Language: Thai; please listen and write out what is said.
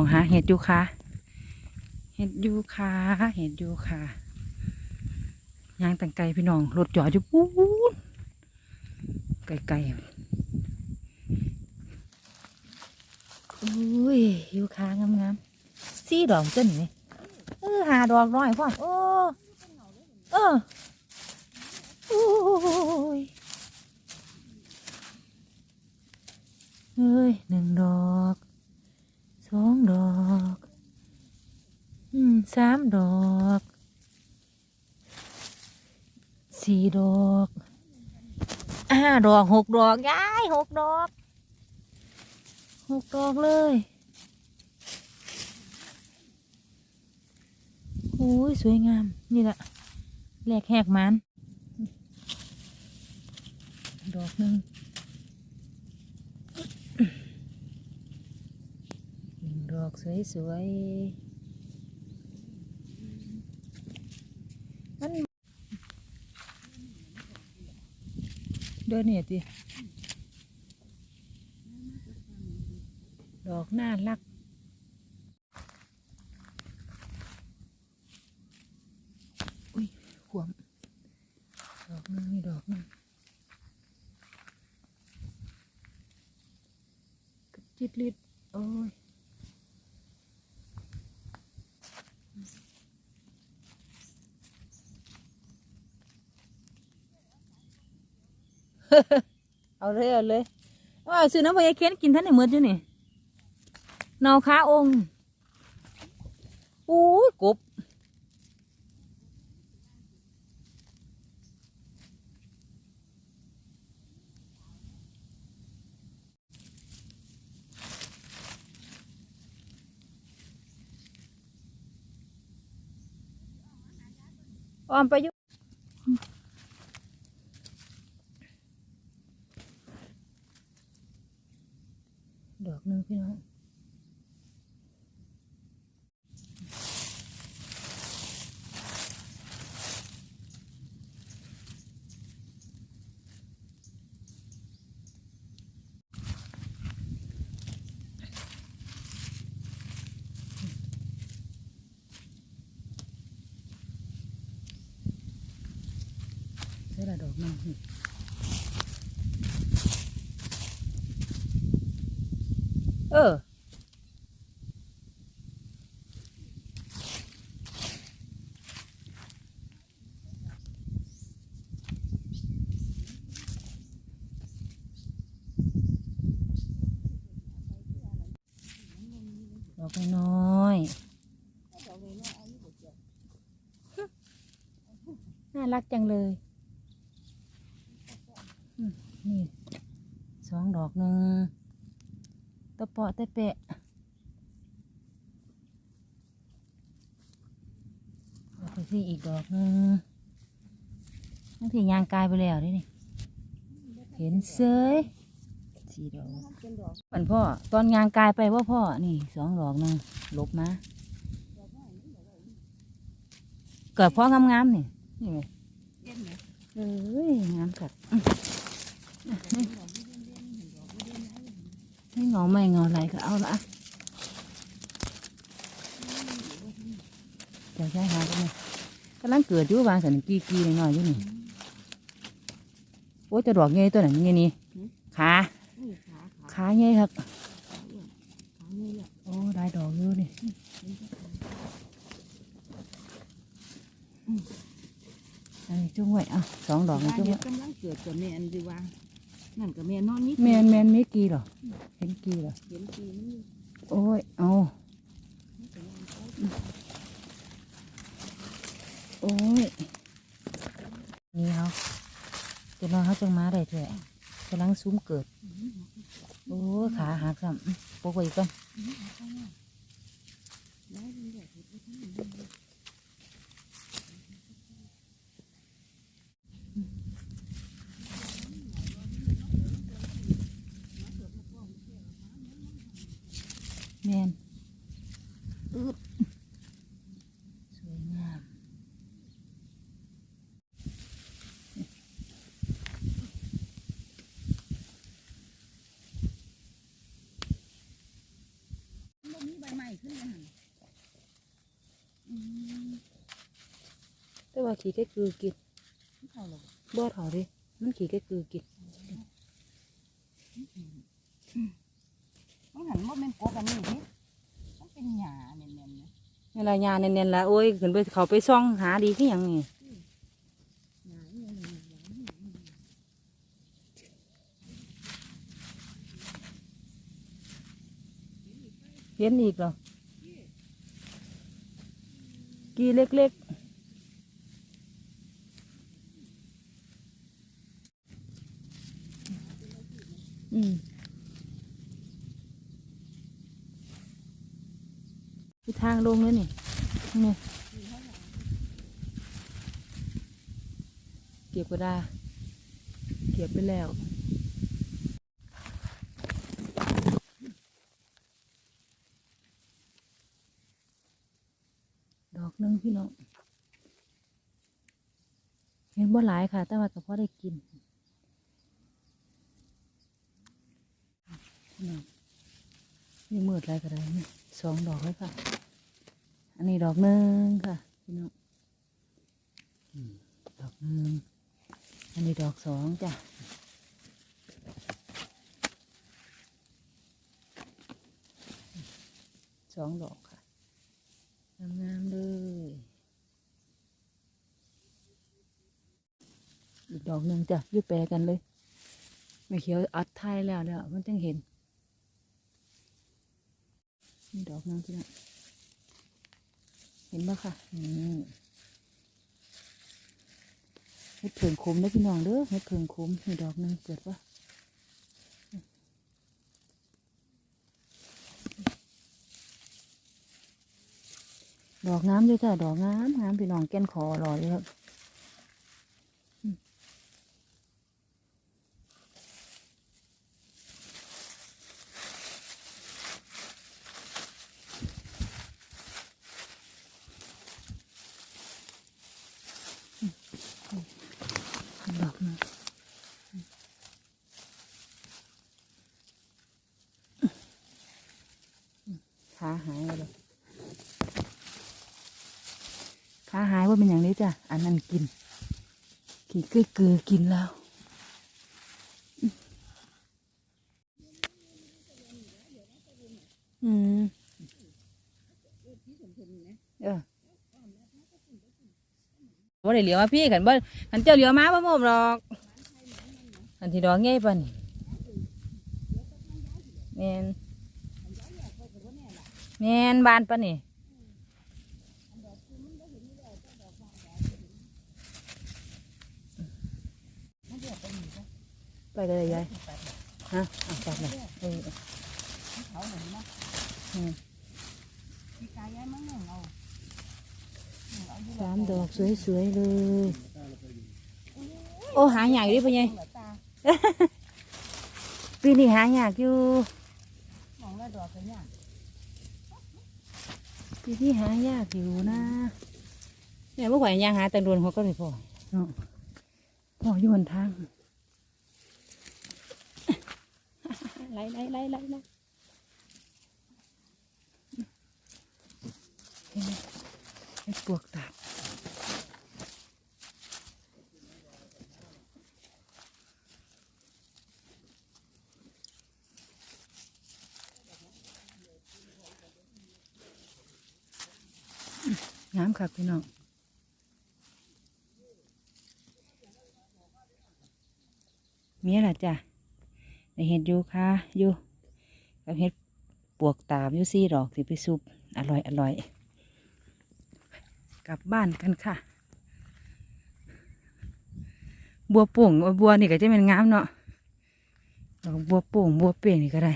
องหาเห็ดอยู่ค่ะ เห็ดอยู่ค่ะเห็ดอยู่ค่ะยางตังไกลพี่น้องรถจอดอยู่ปูนไกลไกลๆอุ้ยอยู่ค่ะงามงามๆสี่ดอกเจ้าหนิเออหาดอกน้อยพ่อโอ้เออโอ้ยเฮ้ยหนึ่งดอก สองดอก อืมสามดอก สี่ดอกห้าดอกหกดอกย้ายหกดอกหกดอกเลยโอ้ยสวยงาม นี่แหละแหลกแหกมัน ดอกหนึ่งหนึ่งด อกสวยๆ มันเดินเนี่ยติดอกน่ารักอุ้ยขวมดอกนึงนี่ดอกนึงกระจิตลิดโอ้ย เอาเลยเอาเลยว่าซื้อน้ำพยาเคนกินท่านในมืออยู่นี่เนาขาองค์อู้กบออมไปอยู่ ดอกหนึ่งพี่น้อง ใช่ละดอกหนึ่งเออดอกน้อยน่ารักจังเลยอืมนี่ส อกหนึ่งตะเปาะตะเปะแล้วก็ที่อีกดอกหนึ่งทั้งที่ยางกายไปแล้วนี่นี่เห็นเซยสี่ดอกเหมือนพ่อ ตอนงานกายไปว่าพ่อ นี่สองดอกหนึ่งลบมาเกิดพ่องามๆนี่นี่ไงเอ้ยงามกัด อื้อไม่งอไม่งออะไรก็เอาละเดี๋ยวใช้หากันเลยกำลังเกิดอยู่บางสันกีกีห นั่นกนี่จุ้งเดี๋ยไว้วกำลับแม่นดีว่านั่นกับแม่นอนนิดแมนแมนไม่กี่หรอเห็นกี่หรอเห็นปีนอยู่โอ้ยเอาโอ้ยนี่เขาจะนอนเขาจังมาได้เถอะกำลังซุ้มเกิดโอ้ขาหักซ้ำปกไว้อีกก่อน แมนสวยงามมันมีใบใหม่ขึ้นยังแต่ว่าขี่ก็คือกินบ่เท่าดิมันขี่ก็คือกิน นหันว่าเป็นกบอันนี้นี่มันเป็นหญ้าเนียนๆนะนี่ละยาเนียนๆละโอ้ยขึ้นไปเขาไปซ่องหาดีขึ้นยังนี่หญ้าเนี่ยนี่หญ้านี่นี่เห็นอีกเหรอกีเล็กๆอืม ทางลงเลยนี่นี่เก็บก็ได้เก็บไปแล้วดอกนึงพี่น้องเห็นบ่หลายค่ะ แต่ว่าก็พอได้กินพี่น้องนี่มืดอะไรก็ได้นี่สองดอกเลยค่ะ อันนี้ดอกหนึ่งค่ะพี่น้องดอกหนึ่งอันนี้ดอกสองจ้ะสองดอกค่ะงามๆเลยอีกดอกหนึ่งจ้ะยืดแปรกันเลยไม่เขียวอัดท้ายแล้วแล้วมันจังเห็นนี่ดอกหนึงที่นะ เห็นปะค่ะอืมเห็ดเผิงคุ้มนะพี่น้องเด้อเห็ดเผิงคุ้มมีดอกหนึงเกิดปะดอกงามด้วยจ้ะดอกงามงามพี่น้องแก้นคอรอเลยครับ ขาหายเลยขาหายว่าเป็นอย่างนี้จ้ะ อันนั้นกิน ขี่เกลือเกลือกินแล้วอืมเออว่าได้เหลียวมาพี่ขันบ่ขันเจ้าเหลียวมาบ่หมบหรอกขันที่ดอกง่ายปันแมน แมนบานปะนี่ไปเลยยายฮะอะไปเลยเออเขาหมือนนะอืมีกายยายมั้งเนี่ยเอาสามดอกสวยๆเลย โอ้หาอยากอยู่ดิพ่อใหญ่เหลือตาปีนี้หาอยากอยู่มองแล้วดอกกันเนี่ ปีนี้หายากอยู่นะเนี่ยเมื่อไหร่ยังหาแต่โดนเขาก็เลยพอเนาะพออยู่บนทางไล่ไล่ไล่ไล่ไล่เห็นไหมไอ้ปวกตา งามครับพี่น้องมีอะไรจ้ะในเห็ดอยู่ค่ะอยู่กับเห็ดปวกตามอยู่ซี่ดอกสิไปซุปอร่อยอร่อยกลับบ้านกันค่ะ บัวโป่งบัวนี่ก็จะเป็นงามเนาะดอบัวโป่งบัวเป่งนี่ก็ได้